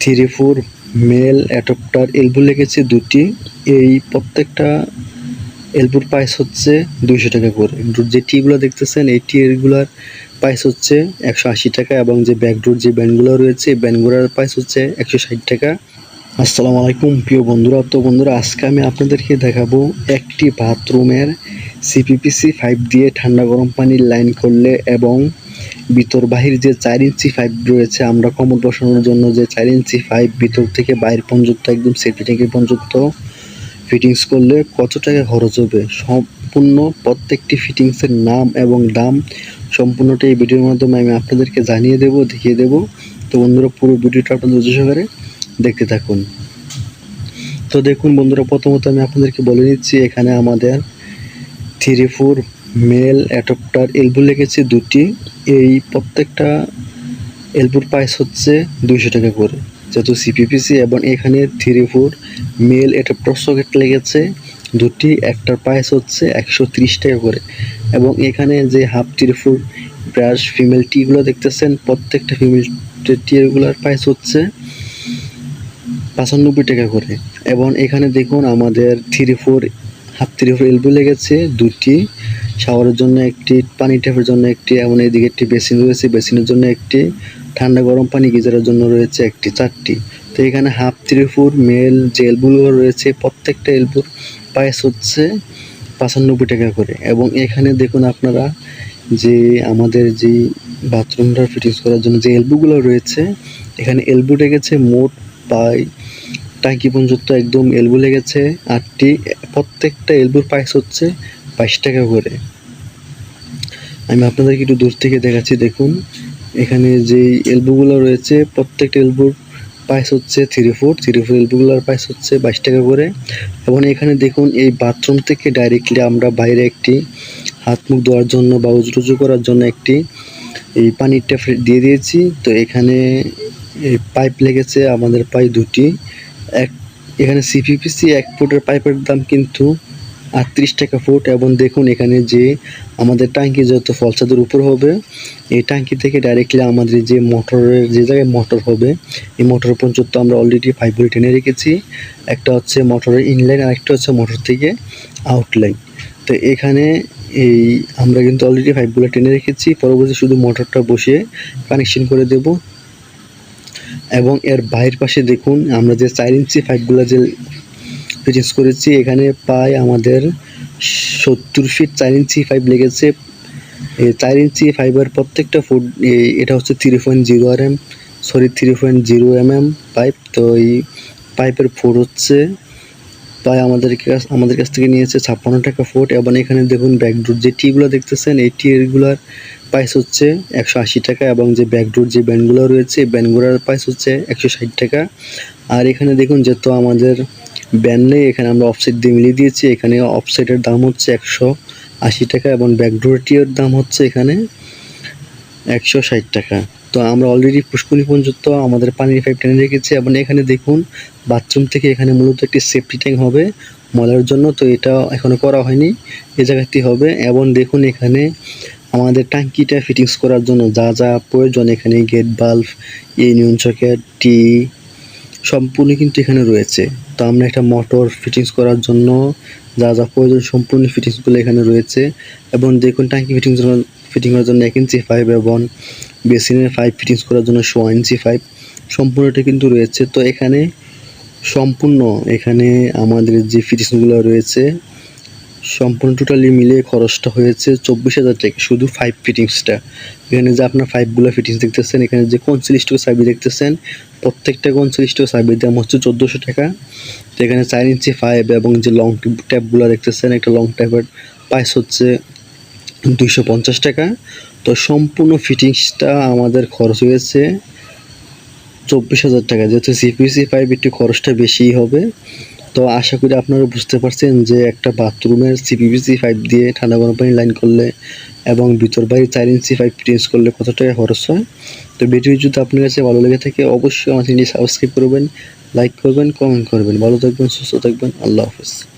Three four male, adapter, elbow লেগেছে দুটি। এই প্রত্যেকটা এলবোর প্রাইস হচ্ছে দুইশো টাকা করে। যে টিগুলো দেখতেছেন, এই টিগুলার প্রাইস হচ্ছে একশো আশি টাকা এবং যে ব্যাকডোর যে ব্যান্ডগুলো রয়েছে, এই ব্যান্ডগুলোর প্রাইস হচ্ছে একশো ষাট টাকা। আসসালামু আলাইকুম, প্রিয় বন্ধুরা। তো বন্ধুরা, আজকে আমি আপনাদেরকে দেখাবো একটি বাথরুমের সিপিপিসি ফাইভ দিয়ে ঠান্ডা গরম পানির লাইন করলে এবং ভিতর বাহির যে চার ইঞ্চি পাইপ রয়েছে, আমরা কমর বসানোর জন্য যে চার ইঞ্চি পাইপ ভিতর থেকে বাইরে পর্যন্ত, একদম সেফটি ট্যাঙ্কের পর্যন্ত ফিটিংস করলে কত টাকা খরচ হবে? সম্পূর্ণ প্রত্যেকটি ফিটিংসের নাম এবং দাম সম্পূর্ণটা এই ভিডিওর মাধ্যমে আমি আপনাদেরকে জানিয়ে দেব, দেখিয়ে দেব। তো বন্ধুরা, পুরো ভিডিওটা আপনাদের ধৈর্য সহকারে দেখতে থাকুন। তো দেখুন বন্ধুরা, প্রথমত আমি আপনাদেরকে বলে নিচ্ছি, এখানে আমাদের three four male adapter elbow লেগেছে দুটি। এই প্রত্যেকটা এলবোর প্রাইস হচ্ছে দুইশো টাকা করে। যেহেতু সিপিপিসি এবং এখানে three four male adapter socket লেগেছে দুটি, একটার প্রাইস হচ্ছে একশো ত্রিশ টাকা করে। এবং এখানে যে half three four brass female টিগুলো দেখতেছেন, প্রত্যেকটা ফিমেল টিগুলোর প্রাইস হচ্ছে পঁচানব্বই টাকা করে। এবং এখানে দেখুন আমাদের three four half three four elbow লেগেছে, দুটি। শাওয়ারের জন্য একটি, পানি ট্যাপের জন্য একটি, এবং এদিকে একটি বেসিন রয়েছে বেসিনের জন্য একটি। ঠান্ডা গরম পানি গিজারের জন্য রয়েছে একটি, চারটি। তো এখানে হাফ থ্রি মেল যে এলবুগুলো রয়েছে, প্রত্যেকটা এলবুর প্রাইস হচ্ছে পঁচানব্বই টাকা করে। এবং এখানে দেখুন আপনারা যে আমাদের যে বাথরুমটা ফিটিংস করার জন্য যে এলবুগুলো রয়েছে, এখানে এলবু লেগেছে মোট প্রায় টাঙ্কি পর্যন্ত একদম এলবু লেগেছে আটটি, প্রত্যেকটা এলবুর প্রাইস হচ্ছে বাইশ টাকা করে। আমি আপনাদেরকে একটু দূর থেকে দেখাচ্ছি, দেখুন। এখানে যে এলবুগুলো রয়েছে, প্রত্যেকটা এলবুর প্রাইস হচ্ছে থ্রি ফোর থ্রি ফোর এলবুগুলোর প্রাইস হচ্ছে বাইশ টাকা করে। এবং এখানে দেখুন, এই বাথরুম থেকে ডাইরেক্টলি আমরা বাইরে একটি হাত মুখ ধোয়ার জন্য বা উজরুজু করার জন্য একটি এই পানিরটা দিয়ে দিয়েছি। তো এখানে এই পাইপ লেগেছে, আমাদের পাই দুটি। এক এখানে সিপিপিসি এক ফুটের পাইপের দাম কিন্তু আটত্রিশ টাকা ফুট এবং দেখুন এখানে যে আমাদের ট্যাঙ্কি যত ফলসাদের উপর হবে, এই ট্যাঙ্কি থেকে ডাইরেক্টলি আমাদের যে মোটরের যে জায়গায় মোটর হবে, এই মোটর পর্যন্ত আমরা অলরেডি পাইপগুলি টেনে রেখেছি। একটা হচ্ছে মোটরের ইনলাইন আর একটা হচ্ছে মোটর থেকে আউটলাইন তো এখানে এই আমরা কিন্তু অলরেডি পাইপগুলো টেনে রেখেছি। পরবর্তী শুধু মোটরটা বসিয়ে কানেকশন করে দেব। এবং এর বাইরের পাশে দেখুন, আমরা যে চার ইঞ্চি পাইপগুলো যে ফিটিংস করেছি, এখানে প্রায় আমাদের সত্তর ফিট চার ইঞ্চি ফাইভ লেগেছে। চার ইঞ্চি ফাইবার প্রত্যেকটা ফুট এটা হচ্ছে three point zero R M sorry three point zero M M pipe তো এই পাইপের ফুট হচ্ছে প্রায় আমাদের কাছ আমাদের কাছ থেকে নিয়েছে ছাপ্পান্ন টাকা ফুট। এবং এখানে দেখুন ব্যাকডোর যে টিগুলো দেখতেছেন, এই টিগুলোর প্রাইস হচ্ছে একশো আশি টাকা এবং যে ব্যাকডোর যে ব্যান্ডগুলো রয়েছে ব্যান্ডগুলোর প্রাইস হচ্ছে একশো ষাট টাকা। আর এখানে দেখুন যেহেতু আমাদের ব্যান্ড নেই, এখানে আমরা অফসাইড দিয়ে মিলিয়ে দিয়েছি। এখানে অফসাইডের দাম হচ্ছে একশো আশি টাকা এবং ব্যাকডোরটির দাম হচ্ছে এখানে একশো ষাট টাকা। তো আমরা অলরেডি পুষ্কুনি পর্যন্ত আমাদের পানির পাইপ টেনে রেখেছি এবং এখানে দেখুন বাথরুম থেকে এখানে মূলত একটি সেফটি ট্যাঙ্ক হবে মলার জন্য, তো এটা এখনও করা হয়নি। এ জায়গাটি হবে এবং দেখুন এখানে আমাদের ট্যাঙ্কিটা ফিটিংস করার জন্য যা যা প্রয়োজন, এখানে গেট বাল্ব ইউনিয়ন সকেট টি সম্পূর্ণ কিন্তু এখানে রয়েছে। তো আমরা একটা মোটর ফিটিংস করার জন্য যা যা প্রয়োজন সম্পূর্ণ ফিটিংসগুলো এখানে রয়েছে এবং দেখুন ট্যাঙ্কি ফিটিংস ফিটিং করার জন্য এক ইঞ্চি পাইপ এবং বেসিনের পাইপ ফিটিংস করার জন্য শো ইঞ্চি পাইপ সম্পূর্ণটা কিন্তু রয়েছে। তো এখানে সম্পূর্ণ এখানে আমাদের যে ফিটিংসগুলো রয়েছে, সম্পূর্ণ টোটালি মিলে খরচটা হয়েছে চব্বিশ হাজার টাকা, শুধু ফাইভ ফিটিংসটা এখানে যে আপনার ফাইভগুলো ফিটিংস দেখতেছেন, এখানে যে পঞ্চল্লিশ টাকা সার্ভিস দেখতেছেন, প্রত্যেকটা পঞ্চল্লিশ টাকা সার্ভিস দাম হচ্ছে চোদ্দোশো টাকা। তো এখানে চার ইঞ্চি ফাইভ এবং যে লং ট্যাপগুলো দেখতেছেন, একটা লং ট্যাপের প্রাইস হচ্ছে দুইশো পঞ্চাশ টাকা। তো সম্পূর্ণ ফিটিংসটা আমাদের খরচ হয়েছে চব্বিশ হাজার টাকা। যেহেতু সিপিসি পাইপ একটু খরচটা বেশিই হবে। তো আশা করি আপনারা বুঝতে পারছেন যে একটা বাথরুমের সিপিভিসি পাইপ দিয়ে ঠান্ডা গরম পানি লাইন করলে এবং ভিতর বাইরে চার ইঞ্চি পাইপ চেঞ্জ করলে কত টাকা খরচ হয়? তো ভিডিও যদি আপনার কাছে ভালো লেগে থাকে, অবশ্যই আমার চ্যানেলটি সাবস্ক্রাইব করবেন লাইক করবেন কমেন্ট করবেন। ভালো থাকবেন, সুস্থ থাকবেন, আল্লাহ হাফেজ।